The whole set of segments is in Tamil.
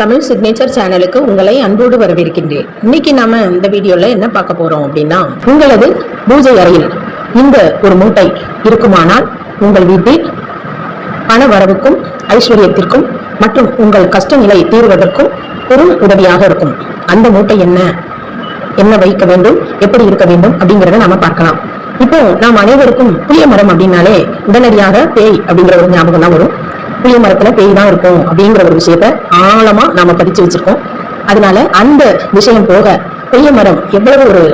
தமிழ் சிக்னேச்சர் சேனலுக்கு உங்களை அன்போடு வரவேற்கின்றேன். இன்னைக்கு நாம இந்த வீடியோல என்ன பார்க்க போறோம் அப்படின்னா உங்களது பூஜை அறையில் இந்த ஒரு மூட்டை இருக்குமானால் உங்கள் வீட்டில் பண வரவுக்கும் ஐஸ்வர்யத்திற்கும் மற்றும் உங்கள் கஷ்ட நிலை தீர்வதற்கும் பெரும் உதவியாக இருக்கும். அந்த மூட்டை என்ன? என்ன வைக்க வேண்டும்? எப்படி இருக்க வேண்டும்? அப்படிங்கிறத நாம பார்க்கலாம். இப்போ நாம் அனைவருக்கும் புளிய மரம் அப்படின்னாலே உடனடியாக பேய் அப்படிங்கிற ஒரு ஞாபகம் தான் வரும். புளிய மரத்துல பேய் தான் இருக்கும் அப்படிங்கிற ஒரு விஷயத்த ஆழமா நாம பதிச்சு வச்சிருக்கோம். அதனால அந்த விஷயம் போக புளிய மரம் எவ்வளவு ஒரு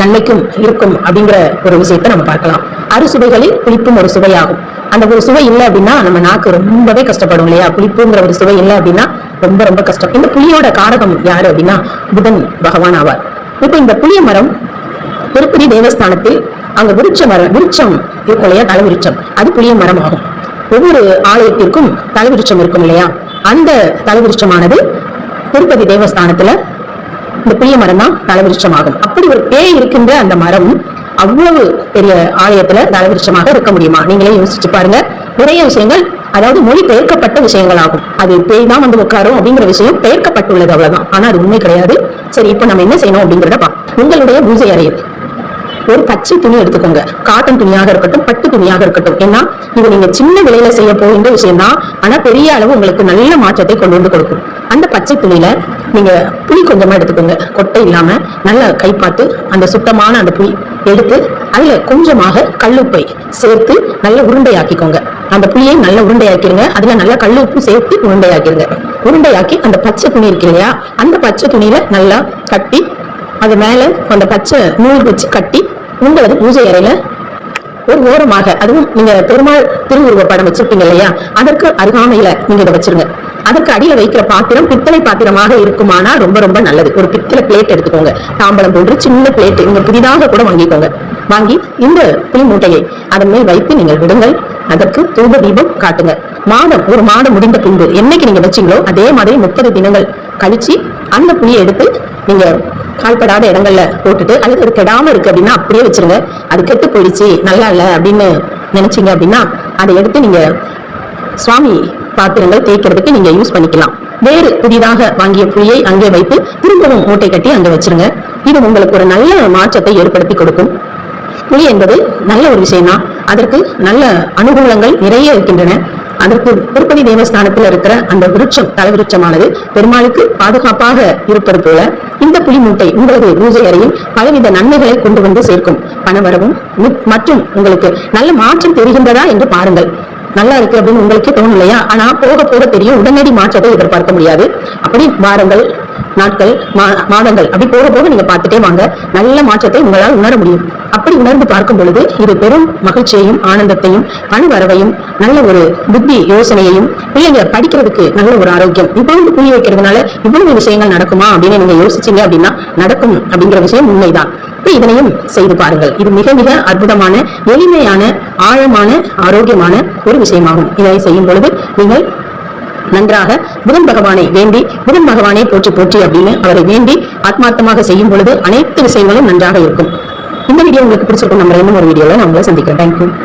நன்மைக்கும் இருக்கும் அப்படிங்கிற ஒரு விஷயத்தை நம்ம பார்க்கலாம். அறுசுவைகளில் புளிப்பும் ஒரு சுவையாகும். அந்த ஒரு சுவை இல்லை அப்படின்னா நம்ம நாக்கு ரொம்பவே கஷ்டப்படும் இல்லையா? புளிப்புங்கிற ஒரு சுவை இல்லை அப்படின்னா ரொம்ப ரொம்ப கஷ்டம். இந்த புளியோட காரகம் யாரு அப்படின்னா புதன் பகவான் ஆவார். இப்போ இந்த புளிய மரம் திருப்பதி தேவஸ்தானத்தில் அங்க விருட்ச மரம் விருட்சம் இருக்கும் இல்லையா தலைவிருட்சம் அது புளிய மரம் ஆகும் ஒவ்வொரு ஆலயத்திற்கும் தலைவிருச்சம் இருக்கும் இல்லையா? அந்த தலைவிருச்சமானது திருப்பதி தேவஸ்தானத்துல இந்த புளிய மரம் தான் தலைவிருச்சமாகும் அப்படி ஒரு பேய் இருக்கின்ற அந்த மரம் அவ்வளவு பெரிய ஆலயத்துல தலைவிருச்சமாக இருக்க முடியுமா? நீங்களே யோசிச்சு பாருங்க. நிறைய விஷயங்கள் அதாவது மொழி பெயர்க்கப்பட்ட விஷயங்கள் ஆகும் அது பேய் தான் வந்து உட்காரும் அப்படிங்கிற விஷயம் பெயர்க்கப்பட்டுள்ளது அவ்வளவுதான். ஆனா அது உண்மை கிடையாது. சரி இப்ப நம்ம என்ன செய்யணும் அப்படிங்கிறத பா உங்களுடைய பூஜை அறையில். ஒரு பச்சை துணி எடுத்துக்கோங்க. காட்டன் துணியாக இருக்கட்டும் பட்டு துணியாக இருக்கட்டும். ஏன்னா இது நீங்க சின்ன விலையில செய்ய போகின்ற விஷயம் தான் ஆனா பெரிய அளவு உங்களுக்கு நல்ல மாற்றத்தை கொண்டு வந்து கொடுக்கும். அந்த பச்சை துணியில நீங்க புளி கொஞ்சமா எடுத்துக்கோங்க. கொட்டை இல்லாம நல்லா கைப்பாத்து அந்த சுத்தமான அந்த புளி எடுத்து அதுல கொஞ்சமாக கல்லுப்பை சேர்த்து நல்ல உருண்டையாக்கிக்கோங்க. அந்த புளியை நல்ல உருண்டையாக்கிருங்க அதுல நல்ல கல்லுப்பு சேர்த்து உருண்டையாக்கிருங்க உருண்டையாக்கி அந்த பச்சை துணி இருக்கு இல்லையா? அந்த பச்சை துணியில நல்லா கட்டி அது மேலே அந்த பச்சை நூல் வச்சு கட்டி உங்களது பூஜை அறையில ஒரு ஓரமாக அதுவும் நீங்க பெருமாள் திருவுருவ படம் வச்சிருப்பீங்க இல்லையா? அதற்கு அருகாமையில நீங்க இதை வச்சிருங்க. அதற்கு அடியில வைக்கிற பாத்திரம் பித்தளை பாத்திரமாக இருக்குமானா ரொம்ப ரொம்ப நல்லது. ஒரு பித்தளை பிளேட் எடுத்துக்கோங்க. தாம்பலம் போன்று சின்ன பிளேட் நீங்க புதிதாக கூட வாங்கிக்கோங்க. வாங்கி இந்த புளி மூட்டையை அதன் மேல் வைத்து நீங்கள் விடுங்கள். அதற்கு தூப தீபம் காட்டுங்க. மாதம் ஒரு மாதம் முடிந்த பின்பு என்னைக்கு நீங்க வச்சீங்களோ அதே மாதிரி முப்பது தினங்கள் கழிச்சு அந்த புளியை எடுத்து நீங்க கால்படாத இடங்கள்ல போட்டுட்டு அல்லது அது கெடாம இருக்கு அப்படின்னா அப்படியே வச்சிருங்க. அது கெட்டு போயிடுச்சு நல்லா இல்ல அப்படின்னு நினைச்சீங்க அப்படின்னா அதை எடுத்து நீங்க சுவாமி பாத்திரங்கள் தேய்க்கிறதுக்கு நீங்க யூஸ் பண்ணிக்கலாம். வேறு புதிதாக வாங்கிய புளியை அங்கே வைத்து திரும்பவும் மூட்டை கட்டி அங்கே வச்சிருங்க. இது உங்களுக்கு ஒரு நல்ல மாற்றத்தை ஏற்படுத்தி கொடுக்கும். புலி என்பது நல்ல ஒரு விஷயம்தான். அதற்கு நல்ல அனுகூலங்கள் நிறைய இருக்கின்றன. அதற்கு திருப்பதி தேவஸ்தானத்தில் இருக்கிற அந்த விருட்சம் தலைவிருட்சமானது பெருமாளுக்கு பாதுகாப்பாக இருப்பது போல இந்த புலி மூட்டை உங்களது பூஜை அறையில் பலவித நன்மைகளை கொண்டு வந்து சேர்க்கும். பணவரவும் மற்றும் உங்களுக்கு நல்ல மாற்றம் தெரிகின்றதா என்று பாருங்கள். நல்லா இருக்கு அப்படின்னு உங்களுக்கே தோணும் இல்லையா? ஆனா போக போக தெரியும். உடனடி மாற்றத்தை எதிர்பார்க்க முடியாது. அப்படி வாருங்கள். நாட்கள் மாதங்கள். அப்படி போக போக நீங்க பார்த்துட்டே வாங்க. நல்ல மாற்றத்தை உங்களால் உணர முடியும். அப்படி உணர்ந்து பார்க்கும் பொழுது இது பெரும் மகிழ்ச்சியையும் ஆனந்தத்தையும் பணவரவையும் நல்ல ஒரு புத்தி யோசனையையும் பிள்ளைங்க படிக்கிறதுக்கு நல்ல ஒரு ஆரோக்கியம். இப்போ வந்து புரிய வைக்கிறதுனால இவ்வளவு விஷயங்கள் நடக்குமா அப்படின்னு நீங்க யோசிச்சீங்க அப்படின்னா நடக்கும் அப்படிங்கிற விஷயம் உண்மைதான். இப்ப இதனையும் செய்து பாருங்கள். இது மிக மிக அற்புதமான எளிமையான ஆழமான ஆரோக்கியமான ஒரு விஷயமாகும். இதனை செய்யும் பொழுது நீங்கள் நன்றாக புதன் பகவானை வேண்டி புதன் பகவானை போற்றி போற்றி அப்படின்னு அவரை வேண்டி ஆத்மார்த்தமாக செய்யும் பொழுது அனைத்து விஷயங்களும் நன்றாக இருக்கும். இந்த வீடியோ உங்களுக்கு பிடிச்சிருக்கும் நம்ம இன்னும் ஒரு வீடியோல நான் உங்களை சந்திக்கிறேன். தேங்க்யூ